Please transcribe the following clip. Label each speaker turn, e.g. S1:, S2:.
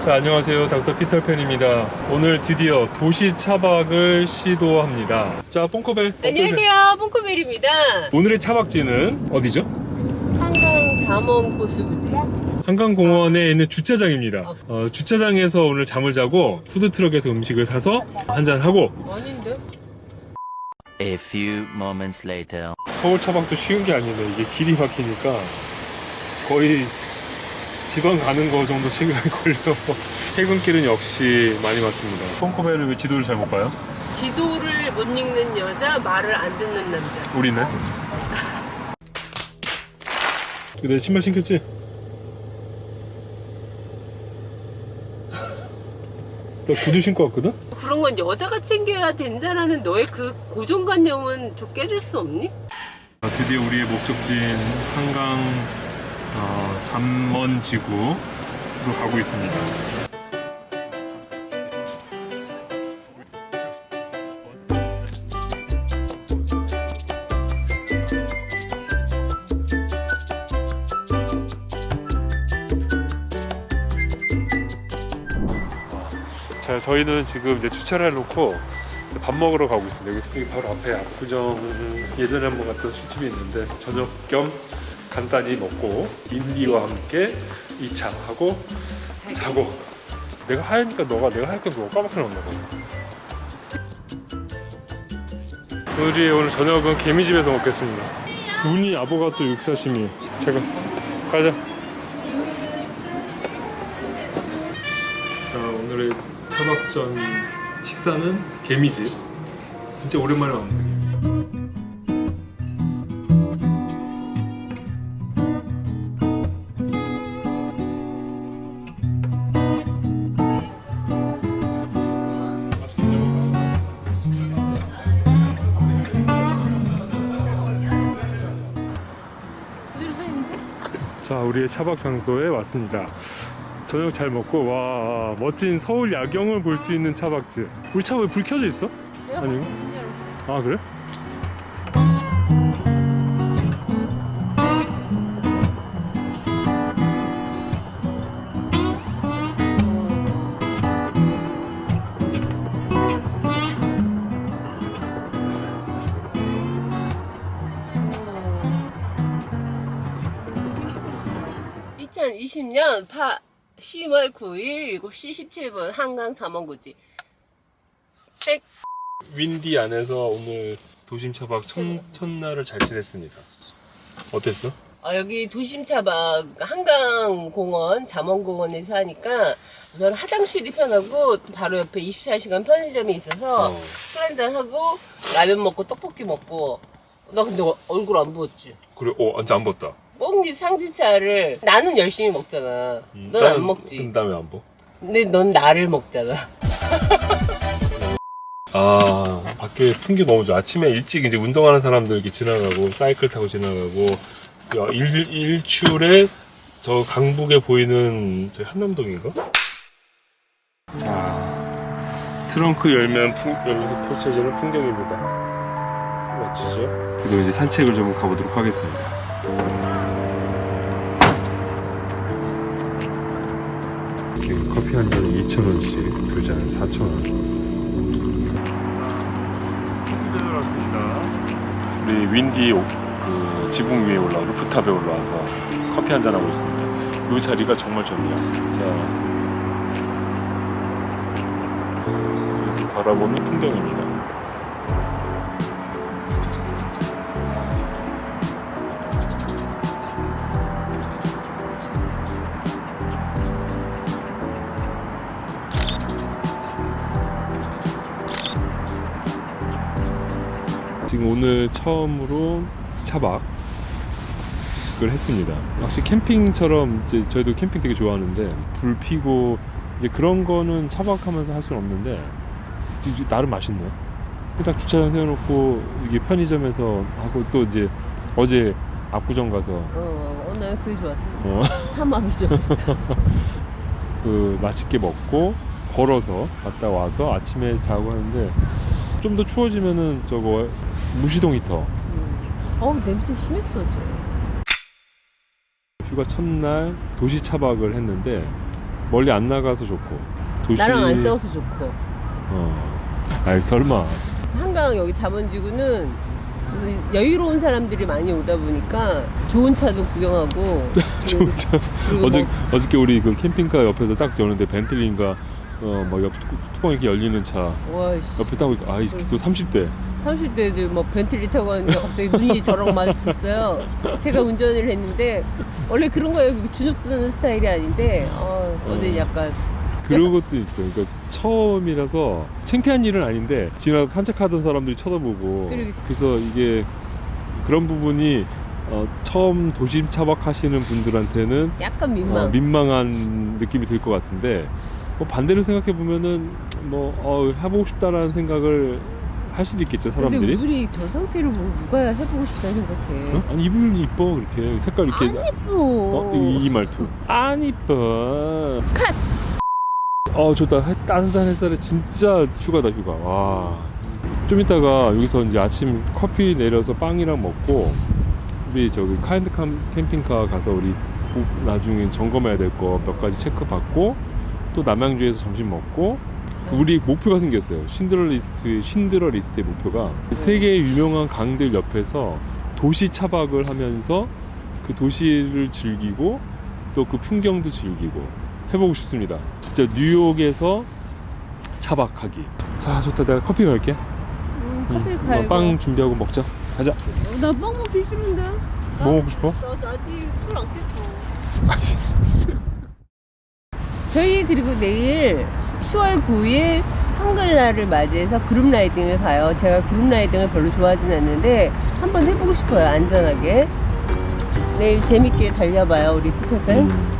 S1: 자, 안녕하세요. 닥터 피터팬입니다. 오늘 드디어 도시 차박을 시도합니다. 자, 뽕코벨.
S2: 안녕하세요, 뽕코벨입니다.
S1: 오늘의 차박지는 어디죠?
S2: 한강 잠원 코스부지.
S1: 한강공원에 있는 주차장입니다. 어, 주차장에서 오늘 잠을 자고 푸드트럭에서 음식을 사서 한잔하고
S2: 아닌데?
S3: A few moments later.
S1: 서울 차박도 쉬운 게 아니네. 이게 길이 막히니까 거의 지방 가는 거 정도 시간이 걸려. 퇴근길은 역시 많이 막힙니다. 뽕코벨은 왜 지도를 잘 못 봐요?
S2: 지도를 못 읽는 여자, 말을 안 듣는 남자.
S1: 우리는? 내 신발 신겼지? 나 구두 신고 왔거든?
S2: 그런 건 여자가 챙겨야 된다라는 너의 그 고정관념은 좀 깨줄 수 없니?
S1: 아, 드디어 우리의 목적지인 한강 어, 잠먼지구로 가고 있습니다. 자, 저희는 지금 이제 주차를 해놓고 밥 먹으러 가고 있습니다. 여기 바로 앞에 압구정 예전에 한번 갔던 술집이 있는데 저녁 겸 간단히 먹고 인디와 함께 2차 하고 자고. 내가 하니까 너가 내가 할거 너가 까먹고 나온다 우리 오늘 저녁은 개미집에서 먹겠습니다. 우니 아보가토 육사시미 제가 가자. 자 오늘의 차박전 식사는 개미집. 진짜 오랜만에 왔는데 자 우리의 차박 장소에 왔습니다 저녁 잘 먹고 와 멋진 서울 야경을 볼 수 있는 차박지 우리 차 왜 불 켜져 있어? 아닌가? 아 그래?
S2: 2020년 10월 9일 7시 17분 한강 잠원구지. 백.
S1: 윈디 안에서 오늘 도심 차박 첫, 첫날을 잘 지냈습니다. 어땠어?
S2: 어, 여기 도심 차박 한강 공원 잠원공원에서 하니까 우선 화장실이 편하고 또 바로 옆에 24시간 편의점이 있어서
S1: 어.
S2: 술 한잔 하고 라면 먹고 떡볶이 먹고. 나 근데 어- 얼굴 안 부었지?
S1: 그래? 어 완전 안 벗다
S2: 뽕잎 상지차를 나는 열심히 먹잖아
S1: 음,
S2: 넌안 먹지
S1: 그 다음에 안 벗?
S2: 근데 넌 나를 먹잖아
S1: 아 밖에 풍경 너무 좋아 아침에 일찍 이제 운동하는 사람들 이렇게 지나가고 사이클 타고 지나가고 야, 일, 일출에 저 강북에 보이는 저 한남동인가? 자 트렁크 열면 풍, 열면 펼쳐지는 풍경입니다 멋지죠? 그리고 이제 산책을 좀 가보도록 하겠습니다 커피 한 잔에 2,000원씩 두 잔 4,000원 를 왔습니다. 우리 윈디 오- 그 지붕 위에 올라 루프탑에 올라와서 커피 한 잔 하고 있습니다. 이 자리가 정말 좋네요. 진짜. 그래서 바라보는 풍경입니다. 지금 오늘 처음으로 차박을 했습니다. 확실히 캠핑처럼 이제 저희도 캠핑 되게 좋아하는데 불 피고 이제 그런 거는 차박하면서 할 수는 없는데 나름 맛있네. 딱 주차장 세워놓고 이게 편의점에서 하고 또 이제 어제 압구정 가서
S2: 어, 난 그게 좋았어
S1: 어,
S2: 삼합이 좋았어
S1: 그 맛있게 먹고 걸어서 갔다 와서 아침에 자고 하는데 좀 더 추워지면은 저거 무시동 히터
S2: 어 냄새 심했어 저
S1: 휴가 첫날 도시 차박을 했는데 멀리 안 나가서 좋고 도시
S2: 나랑 안 싸워서 좋고.
S1: 어. 아이 설마
S2: 한강 여기 잠원지구는 여유로운 사람들이 많이 오다 보니까 좋은 차도 구경하고
S1: 좋은 차.
S2: 그리고
S1: 어저
S2: 뭐
S1: 어저께 우리 그 캠핑카 옆에서 딱 여는데 벤틀리인가 어막 옆 뚜껑 이렇게 열리는 차
S2: 와씨
S1: 옆에 딱 보니까 아이 또 30대
S2: 30대들 뭐 벤틀리 타고 왔는데 갑자기 눈이 저랑 마주쳤어요. 제가 운전을 했는데 원래 그런 거예요. 주눅 드는 스타일이 아닌데 어, 어제
S1: 어.
S2: 약간
S1: 그런 것도 있어요. 그러니까 처음이라서 창피한 일은 아닌데 지나서 산책하던 사람들이 쳐다보고. 그래서 이게 그런 부분이 어, 처음 도심 차박하시는 분들한테는
S2: 약간 민망.
S1: 어, 민망한 느낌이 들 것 같은데 뭐 반대로 생각해 보면은 뭐 어, 해보고 싶다라는 생각을 할 수도 있겠죠 사람들이.
S2: 근데 우리 저 상태로 뭐 누가 해보고 싶다 생각해.
S1: 어? 아니 이불 이뻐 그렇게 색깔 이렇게
S2: 안 예뻐.
S1: 어? 이, 이 말투 안 이뻐 컷! 어 좋다 해- 따뜻한 햇살에 진짜 휴가다 휴가 와 좀 이따가 여기서 이제 아침 커피 내려서 빵이랑 먹고 우리 저기 카인드 캠- 캠핑카 가서 우리 뭐 나중에 점검해야 될 거 몇 가지 체크 받고 또 남양주에서 점심 먹고 우리 목표가 생겼어요 신드러 리스트 신드러 리스트의 목표가 세계 유명한 강들 옆에서 도시 차박을 하면서 그 도시를 즐기고 또 그 풍경도 즐기고 해보고 싶습니다. 진짜 뉴욕에서 차박하기. 자, 좋다. 내가 커피 갈게.
S2: 음, 커피
S1: 응.
S2: 갈고.
S1: 어, 빵 준비하고 먹자. 가자.
S2: 어, 나빵 먹기 싫은데.
S1: 뭐 먹고 싶어?
S2: 나 아직 술 안 깼어. 저희 그리고 내일 10월 9일 한글날을 맞이해서 그룹 라이딩을 가요. 제가 그룹 라이딩을 별로 좋아하진 않는데 한번 해보고 싶어요. 안전하게. 내일 재밌게 달려봐요. 우리 피터팬.
S1: 음,